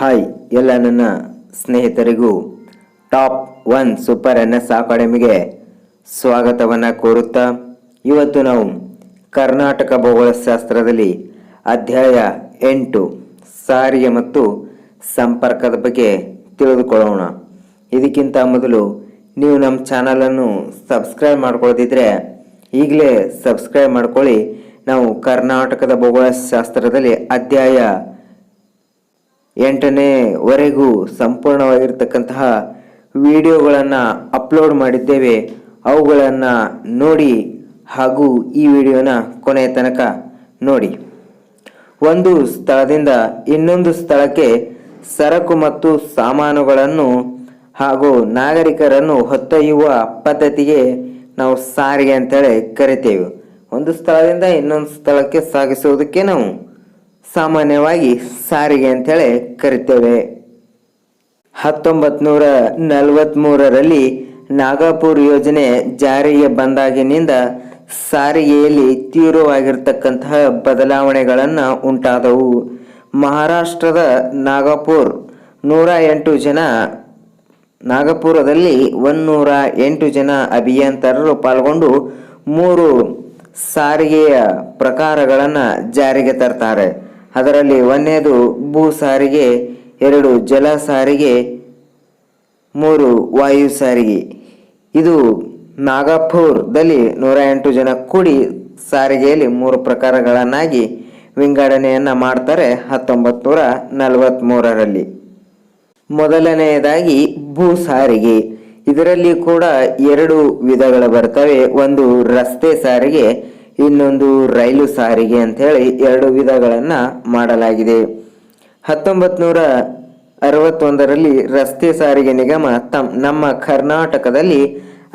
Hi, ಎಲ್ಲ ನನ್ನ ಸ್ನೇಹಿತರಿಗೂ top one super N S ಅಕಾಡೆಮಿಗೆ ಸ್ವಾಗತವನ್ನು ಕೋರುತ್ತಾ ಇವತ್ತು ನಾವು ಕರ್ನಾಟಕ ಭೌಗೋಳಶಾಸ್ತ್ರದಲ್ಲಿ ಅಧ್ಯಾಯ ಎಂಟು, ಸಾರಿಗೆ ಮತ್ತು ಸಂಪರ್ಕದ ಬಗ್ಗೆ ತಿಳಿದುಕೊಳ್ಳೋಣ. ಇದಕ್ಕಿಂತ ಮೊದಲು ನೀವು ನಮ್ಮ ಚಾನಲನ್ನು ಸಬ್ಸ್ಕ್ರೈಬ್ ಮಾಡ್ಕೊಳ್ಳದಿದ್ದರೆ ಈಗಲೇ ಸಬ್ಸ್ಕ್ರೈಬ್ ಮಾಡ್ಕೊಳ್ಳಿ. ನಾವು ಕರ್ನಾಟಕದ ಭೌಗೋಳಶಾಸ್ತ್ರದಲ್ಲಿ ಅಧ್ಯಾಯ ಎಂಟನೇವರೆಗೂ ಸಂಪೂರ್ಣವಾಗಿರ್ತಕ್ಕಂತಹ ವಿಡಿಯೋಗಳನ್ನು ಅಪ್ಲೋಡ್ ಮಾಡಿದ್ದೇವೆ. ಅವುಗಳನ್ನು ನೋಡಿ ಹಾಗೂ ಈ ವಿಡಿಯೋನ ಕೊನೆಯ ತನಕ ನೋಡಿ. ಒಂದು ಸ್ಥಳದಿಂದ ಇನ್ನೊಂದು ಸ್ಥಳಕ್ಕೆ ಸರಕು ಮತ್ತು ಸಾಮಾನುಗಳನ್ನು ಹಾಗೂ ನಾಗರಿಕರನ್ನು ಹೊತ್ತೊಯ್ಯುವ ಪದ್ಧತಿಗೆ ನಾವು ಸಾರಿಗೆ ಅಂತೇಳಿ ಕರಿತೇವೆ. ಒಂದು ಸ್ಥಳದಿಂದ ಇನ್ನೊಂದು ಸ್ಥಳಕ್ಕೆ ಸಾಗಿಸುವುದಕ್ಕೆ ನಾವು ಸಾಮಾನ್ಯವಾಗಿ ಸಾರಿಗೆ ಅಂತೇಳಿ ಕರಿತೇವೆ. ಹತ್ತೊಂಬತ್ ನೂರ ನಲವತ್ತ್ಮೂರರಲ್ಲಿ ನಾಗಪುರ್ ಯೋಜನೆ ಜಾರಿಗೆ ಬಂದಾಗಿನಿಂದ ಸಾರಿಗೆಯಲ್ಲಿ ತೀವ್ರವಾಗಿರ್ತಕ್ಕಂತಹ ಬದಲಾವಣೆಗಳನ್ನು ಉಂಟಾದವು. ಮಹಾರಾಷ್ಟ್ರದ ನಾಗಪುರ್ ನೂರ ಎಂಟು ಜನ, ನಾಗಪುರದಲ್ಲಿ ಒಂದೂರ ಎಂಟು ಜನ ಅಭಿಯಂತರರು ಪಾಲ್ಗೊಂಡು ಮೂರು ಸಾರಿಗೆಯ ಪ್ರಕಾರಗಳನ್ನು ಜಾರಿಗೆ ತರ್ತಾರೆ. ಅದರಲ್ಲಿ ಒಂದನೇದು ಭೂ ಸಾರಿಗೆ ಎರಡು ಜಲ ಸಾರಿಗೆ ಮೂರು ವಾಯು ಸಾರಿಗೆ ಇದು ನಾಗಪುರದಲ್ಲಿ ನೂರ ಎಂಟು ಜನ ಕೂಡಿ ಸಾರಿಗೆಯಲ್ಲಿ ಮೂರು ಪ್ರಕಾರಗಳನ್ನಾಗಿ ವಿಂಗಡಣೆಯನ್ನು ಮಾಡ್ತಾರೆ ಹತ್ತೊಂಬತ್ತು ನೂರ ನಲವತ್ತ್ಮೂರರಲ್ಲಿ ಮೊದಲನೆಯದಾಗಿ ಭೂ ಸಾರಿಗೆ ಇದರಲ್ಲಿ ಕೂಡ ಎರಡು ವಿಧಗಳು ಬರ್ತವೆ. ಒಂದು ರಸ್ತೆ ಸಾರಿಗೆ ಇನ್ನೊಂದು ರೈಲು ಸಾರಿಗೆ ಅಂತ ಹೇಳಿ ಎರಡು ವಿಧಗಳನ್ನು ಮಾಡಲಾಗಿದೆ. ಹತ್ತೊಂಬತ್ ನೂರ ಅರವತ್ತೊಂದರಲ್ಲಿ ರಸ್ತೆ ಸಾರಿಗೆ ನಿಗಮ ತಮ್, ನಮ್ಮ ಕರ್ನಾಟಕದಲ್ಲಿ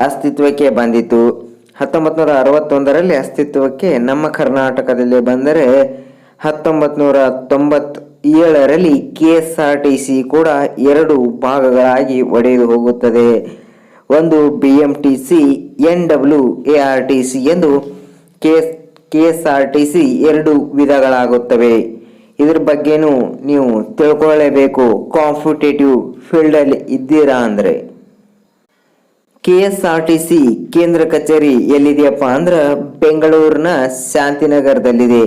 ಅಸ್ತಿತ್ವಕ್ಕೆ ಬಂದಿತು ಹತ್ತೊಂಬತ್ ನೂರ ಅರವತ್ತೊಂದರಲ್ಲಿ ಅಸ್ತಿತ್ವಕ್ಕೆ ನಮ್ಮ ಕರ್ನಾಟಕದಲ್ಲಿ ಬಂದರೆ ಹತ್ತೊಂಬತ್ ನೂರ ತೊಂಬತ್ ಏಳರಲ್ಲಿ K S R T C ಕೂಡ ಎರಡು ಭಾಗಗಳಾಗಿ ಒಡೆದು ಹೋಗುತ್ತದೆ. ಒಂದು B M T C, N W A R T C ಎಂದು K S R T C ಎರಡು ವಿಧಗಳಾಗುತ್ತವೆ. ಇದ್ರ ಬಗ್ಗೆನೂ ನೀವು ತಿಳ್ಕೊಳ್ಳೇಬೇಕು ಕಾಂಪಿಟೇಟಿವ್ ಫೀಲ್ಡಲ್ಲಿ ಇದ್ದೀರಾ ಅಂದರೆ. K S R T C ಕೇಂದ್ರ ಕಚೇರಿ ಎಲ್ಲಿದೆಯಪ್ಪ ಅಂದ್ರೆ ಬೆಂಗಳೂರಿನ ಶಾಂತಿನಗರದಲ್ಲಿದೆ.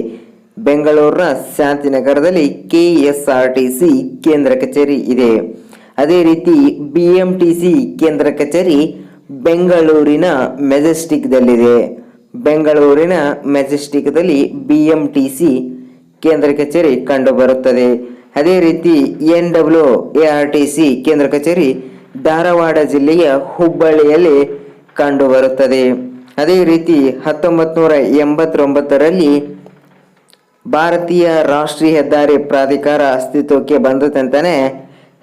ಬೆಂಗಳೂರಿನ ಶಾಂತಿನಗರದಲ್ಲಿ K S R T C ಕೇಂದ್ರ ಕಚೇರಿ ಇದೆ. ಅದೇ ರೀತಿ ಬಿ ಎಂ ಟಿ ಸಿ ಕೇಂದ್ರ ಕಚೇರಿ ಬೆಂಗಳೂರಿನ ಮೆಜೆಸ್ಟಿಕ್ದಲ್ಲಿದೆ. ಬೆಂಗಳೂರಿನ ಮೆಜೆಸ್ಟಿಕ್ದಲ್ಲಿ ಬಿ ಎಂ ಟಿ ಸಿ ಕೇಂದ್ರ ಕಚೇರಿ ಕಂಡುಬರುತ್ತದೆ. ಅದೇ ರೀತಿ N W A R T C ಕೇಂದ್ರ ಕಚೇರಿ ಧಾರವಾಡ ಜಿಲ್ಲೆಯ ಹುಬ್ಬಳ್ಳಿಯಲ್ಲಿ ಕಂಡುಬರುತ್ತದೆ. ಅದೇ ರೀತಿ ಹತ್ತೊಂಬತ್ತು ನೂರ ಎಂಬತ್ತೊಂಬತ್ತರಲ್ಲಿ ಭಾರತೀಯ ರಾಷ್ಟ್ರೀಯ ಹೆದ್ದಾರಿ ಪ್ರಾಧಿಕಾರ ಅಸ್ತಿತ್ವಕ್ಕೆ ಬಂದದಂತಾನೆ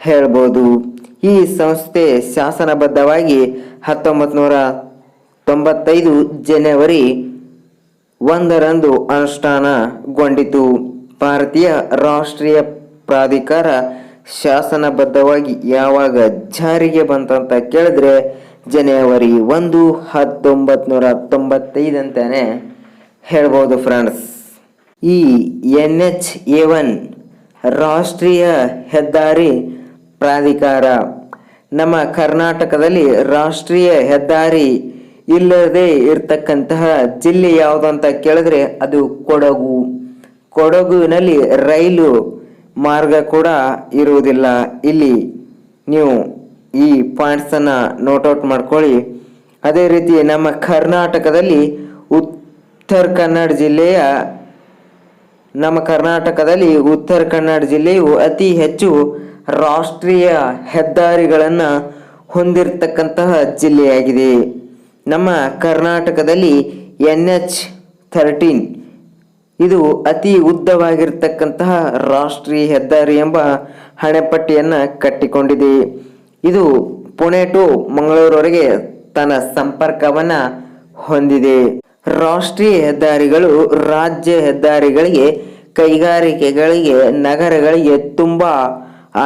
ಹೇಳ್ಬೋದು. ಈ ಸಂಸ್ಥೆ ಶಾಸನಬದ್ಧವಾಗಿ ಹತ್ತೊಂಬತ್ತು ನೂರ ತೊಂಬತ್ತೈದು ಜನವರಿ ಒಂದರಂದು ಅನುಷ್ಠಾನಗೊಂಡಿತು. ಭಾರತೀಯ ರಾಷ್ಟ್ರೀಯ ಪ್ರಾಧಿಕಾರ ಶಾಸನಬದ್ಧವಾಗಿ ಯಾವಾಗ ಜಾರಿಗೆ ಬಂತಂತ ಕೇಳಿದ್ರೆ ಜನವರಿ ಒಂದು ಹತ್ತೊಂಬತ್ತು ನೂರ ತೊಂಬತ್ತೈದು ಅಂತಾನೆ ಹೇಳ್ಬೋದು ಫ್ರೆಂಡ್ಸ್. ಈ ಎನ್ ಎಚ್ ಎ ಒನ್ ರಾಷ್ಟ್ರೀಯ ಹೆದ್ದಾರಿ ಪ್ರಾಧಿಕಾರ ನಮ್ಮ ಕರ್ನಾಟಕದಲ್ಲಿ ರಾಷ್ಟ್ರೀಯ ಹೆದ್ದಾರಿ ಇಲ್ಲದೆ ಇರ್ತಕ್ಕಂತಹ ಜಿಲ್ಲೆ ಯಾವುದು ಅಂತ ಕೇಳಿದ್ರೆ ಅದು ಕೊಡಗು. ಕೊಡಗುವಿನಲ್ಲಿ ರೈಲು ಮಾರ್ಗ ಕೂಡ ಇರುವುದಿಲ್ಲ. ಇಲ್ಲಿ ನೀವು ಈ ಪಾಯಿಂಟ್ಸನ್ನು ನೋಟ್ಔಟ್ ಮಾಡ್ಕೊಳ್ಳಿ. ಅದೇ ರೀತಿ ನಮ್ಮ ಕರ್ನಾಟಕದಲ್ಲಿ ಉತ್ತರ ಕನ್ನಡ ಜಿಲ್ಲೆಯ ನಮ್ಮ ಕರ್ನಾಟಕದಲ್ಲಿ ಉತ್ತರ ಕನ್ನಡ ಜಿಲ್ಲೆಯು ಅತಿ ಹೆಚ್ಚು ರಾಷ್ಟ್ರೀಯ ಹೆದ್ದಾರಿಗಳನ್ನು ಹೊಂದಿರತಕ್ಕಂತಹ ಜಿಲ್ಲೆಯಾಗಿದೆ. ನಮ್ಮ ಕರ್ನಾಟಕದಲ್ಲಿ ಎನ್ ಎಚ್ ಥರ್ಟೀನ್. ಇದು ಅತಿ ಉದ್ದವಾಗಿರ್ತಕ್ಕಂತಹ ರಾಷ್ಟ್ರೀಯ ಹೆದ್ದಾರಿ ಎಂಬ ಹಣೆಪಟ್ಟಿಯನ್ನು ಕಟ್ಟಿಕೊಂಡಿದೆ. ಇದು ಪುಣೆ ಟು ಮಂಗಳೂರವರೆಗೆ ತನ್ನ ಸಂಪರ್ಕವನ್ನು ಹೊಂದಿದೆ. ರಾಷ್ಟ್ರೀಯ ಹೆದ್ದಾರಿಗಳು ರಾಜ್ಯ ಹೆದ್ದಾರಿಗಳಿಗೆ, ಕೈಗಾರಿಕೆಗಳಿಗೆ, ನಗರಗಳಿಗೆ ತುಂಬ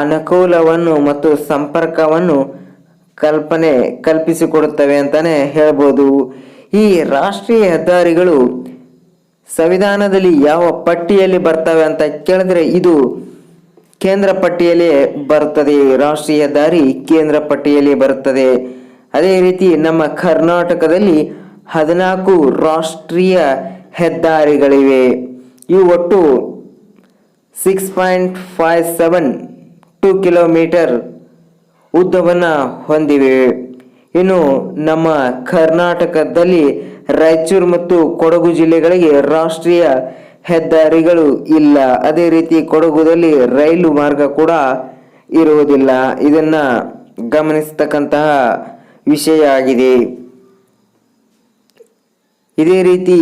ಅನುಕೂಲವನ್ನು ಮತ್ತು ಸಂಪರ್ಕವನ್ನು ಕಲ್ಪನೆ ಕಲ್ಪಿಸಿಕೊಡುತ್ತವೆ ಅಂತಾನೆ ಹೇಳ್ಬೋದು. ಈ ರಾಷ್ಟ್ರೀಯ ಹೆದ್ದಾರಿಗಳು ಸಂವಿಧಾನದಲ್ಲಿ ಯಾವ ಪಟ್ಟಿಯಲ್ಲಿ ಬರ್ತವೆ ಅಂತ ಕೇಳಿದ್ರೆ ಇದು ಕೇಂದ್ರ ಪಟ್ಟಿಯಲ್ಲಿ ಬರುತ್ತದೆ. ರಾಷ್ಟ್ರೀಯ ಹೆದ್ದಾರಿ ಕೇಂದ್ರ ಪಟ್ಟಿಯಲ್ಲಿ ಬರುತ್ತದೆ. ಅದೇ ರೀತಿ ನಮ್ಮ ಕರ್ನಾಟಕದಲ್ಲಿ ಹದಿನಾಲ್ಕು ರಾಷ್ಟ್ರೀಯ ಹೆದ್ದಾರಿಗಳಿವೆ. ಇವು ಒಟ್ಟು six point five seven two kilometre ಉದ್ದವನ್ನು ಹೊಂದಿವೆ. ಇನ್ನು ನಮ್ಮ ಕರ್ನಾಟಕದಲ್ಲಿ ರಾಯಚೂರು ಮತ್ತು ಕೊಡಗು ಜಿಲ್ಲೆಗಳಿಗೆ ರಾಷ್ಟ್ರೀಯ ಹೆದ್ದಾರಿಗಳು ಇಲ್ಲ. ಅದೇ ರೀತಿ ಕೊಡಗುದಲ್ಲಿ ರೈಲು ಮಾರ್ಗ ಕೂಡ ಇರುವುದಿಲ್ಲ. ಇದನ್ನ ಗಮನಿಸ್ತಕ್ಕಂತಹ ವಿಷಯ ಆಗಿದೆ. ಇದೇ ರೀತಿ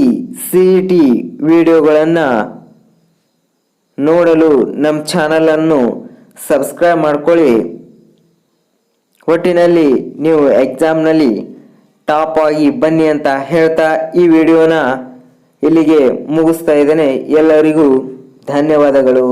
ಸಿ ಟಿ ವಿಡಿಯೋಗಳನ್ನು ನೋಡಲು ನಮ್ಮ ಚಾನಲನ್ನು ಸಬ್ಸ್ಕ್ರೈಬ್ ಮಾಡ್ಕೊಳ್ಳಿ. ಒಟ್ಟಿನಲ್ಲಿ ನೀವು ಎಕ್ಸಾಮ್ನಲ್ಲಿ ಟಾಪ್ ಆಗಿ ಬನ್ನಿ ಅಂತ ಹೇಳ್ತಾ ಈ ವಿಡಿಯೋನ ಇಲ್ಲಿಗೆ ಮುಗಿಸ್ತಾ ಇದ್ದೇನೆ. ಎಲ್ಲರಿಗೂ ಧನ್ಯವಾದಗಳು.